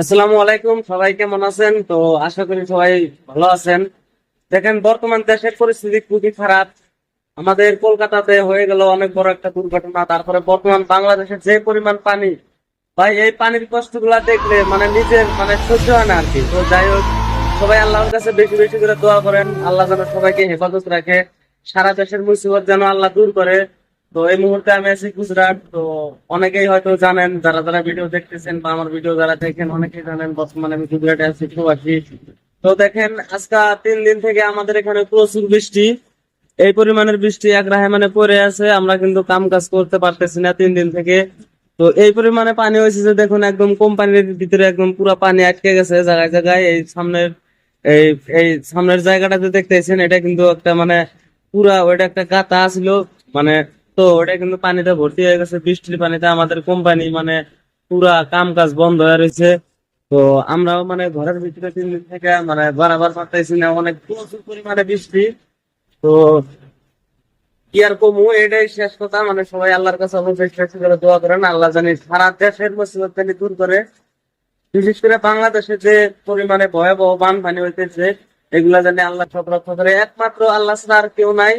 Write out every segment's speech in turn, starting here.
আসসালামু আলাইকুম, সবাই কেমন আছেন? তো আশা করি সবাই ভালো আছেন। দেখেন, বর্তমান দেশের পরিস্থিতি খুবই খারাপ। আমাদের কলকাতাতে হয়ে গেল অনেক বড় একটা দুর্ঘটনা। তারপরে বর্তমান বাংলাদেশের যে পরিমাণ পানি, ভাই, এই পানির কষ্টগুলা দেখলে মানে নিজের মানে সহ্য হয় না আর কি তো যাই হোক, সবাই আল্লাহর কাছে বেশি বেশি করে দোয়া করেন। আল্লাহ যেন সবাইকে হেফাজত রাখে। সারা দেশের মুসিবত যেন আল্লাহ দূর করে। তো এই মুহূর্তে আমি আছি গুজরাট, তো অনেকেই হয়তো জানেন, যারা যারা ভিডিও দেখতেছেন বা আমার ভিডিও যারা দেখেন, অনেকেই জানেন বর্তমানে আমি গুজরাটে আছি, প্রবাসী। তো দেখেন, আজকে তিন দিন থেকে আমাদের এখানে প্রচুর বৃষ্টি। এই পরিমাণের বৃষ্টি এক রাহে মানে পড়ে আছে, আমরা কিন্তু কাম কাজ করতে পারতেছি না তিন দিন থেকে। তো এই পরিমাণে পানি হয়েছে যে দেখুন, একদম কোম্পানির ভিতরে একদম পুরো পানি আটকে গেছে জায়গায় জায়গায়। এই সামনের, এই এই সামনের জায়গাটাতে দেখতেছেন, এটা কিন্তু একটা মানে পুরা ওইটা একটা গাতা ছিল। মানে তো ওটা কিন্তু পানিতে ভর্তি হয়ে গেছে। বৃষ্টির পানিতে আমাদের কোম্পানি মানে পুরা কাম কাজ বন্ধ হয়ে রয়েছে। তো আমরাও মানে ঘরের ভিতরে তিন দিন থেকে মানে বারাবার পারতেছি না, অনেক প্রচুর পরিমাণে বৃষ্টি। তো কি আর কমু, এটাই শেষ কথা। মানে সবাই আল্লাহর কাছে অবশ্যই করে দোয়া করেন, আল্লাহ জানি সারা দেশের মুসিবত দূর করে। বিশেষ করে বাংলাদেশে যে পরিমাণে ভয়াবহ বানপানি হইতেছে, এগুলা জানি আল্লাহ সব রক্ষা করে। একমাত্র আল্লাহ ছাড়া আর কেউ নাই।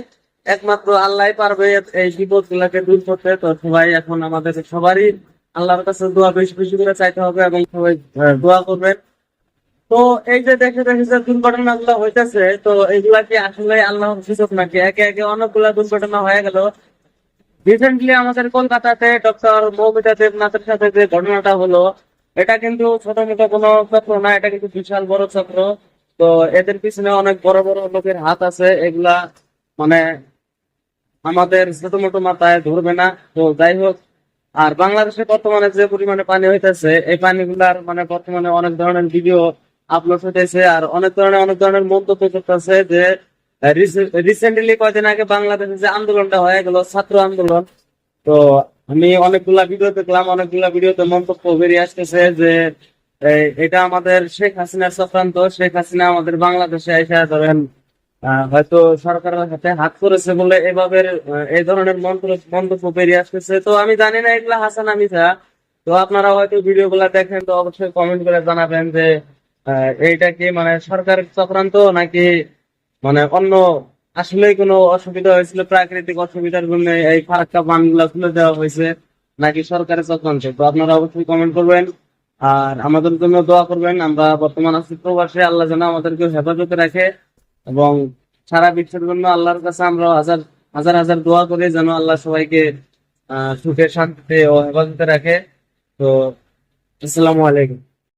একমাত্র আল্লাহ পারবে এই বিপদ গুলাকে দূর করতে। তো সবাই এখন আমাদের সবারই আল্লাহর কাছে দোয়া বেশি বেশি করে চাইতে হবে এবং সবাই দোয়া করবেন। তো এই যে দেখে দেখে যে দুর্ঘটনা গুলো হইতেছে তো এগুলা কি আসলে আল্লাহর সুযোগ নাকি? একে একে অনেকগুলা দুর্ঘটনা হয়ে গেল। রিসেন্টলি আমাদের কলকাতাতে ডক্টর মৌমিতা দেবনাথের সাথে যে ঘটনাটা হলো এটা কিন্তু ছোট মোটো কোনো চক্র না এটা কিন্তু বিশাল বড় চক্র। তো এদের পিছনে অনেক বড় বড় লোকের হাত আছে এগুলা মানে আমাদের ছোট মোটো মাথায় ধরবে না। তো যাই হোক, আর বাংলাদেশে বর্তমানে যে পরিমাণে পানি হইতেছে, এই পানিগুলার মানে বর্তমানে অনেক ধরনের ভিডিও আপলোড হইতেছে আর অনেক ধরনের অনেক ধরনের মন্তব্য করতেছে যে রিসেন্টলি কয়দিন আগে বাংলাদেশে যে আন্দোলনটা হয়ে গেল, ছাত্র আন্দোলন, তো আমি অনেকগুলা ভিডিও দেখলাম, অনেকগুলা ভিডিওতে মন্তব্য বেরিয়ে আসতেছে যে এটা আমাদের শেখ হাসিনার চক্রান্ত, শেখ হাসিনা আমাদের বাংলাদেশে এসে ধরেন হয়তো সরকারের হাতে হাত করেছে বলে এভাবে এই ধরনের মন্তব্য বেরিয়ে আসতেছে। তো আমি জানি না এগুলা হাসান মিথ্যা তো আপনারা হয়তো ভিডিও গুলা দেখেন, তো অবশ্যই কমেন্ট করে জানাবেন যে এইটা কি মানে সরকারের চক্রান্ত নাকি মানে অন্য আসলে কোনো অসুবিধা হয়েছিল, প্রাকৃতিক অসুবিধার জন্য এই ফারাক্কা বানগুলা খুলে দেওয়া হয়েছে নাকি সরকারের চক্রান্ত? তো আপনারা অবশ্যই কমেন্ট করবেন আর আমাদের জন্য দোয়া করবেন। আমরা বর্তমান আছি প্রবাসে, আল্লাহ যেন আমাদেরকে হেফাজতে রাখে। এবং সারা বিশ্বের জন্য আল্লাহর কাছে আমরা হাজার হাজার হাজার দোয়া করে যেন আল্লাহ সবাইকে সুখে, শান্তিতে ও হেফাজতে রাখে। তো, আসসালামু আলাইকুম।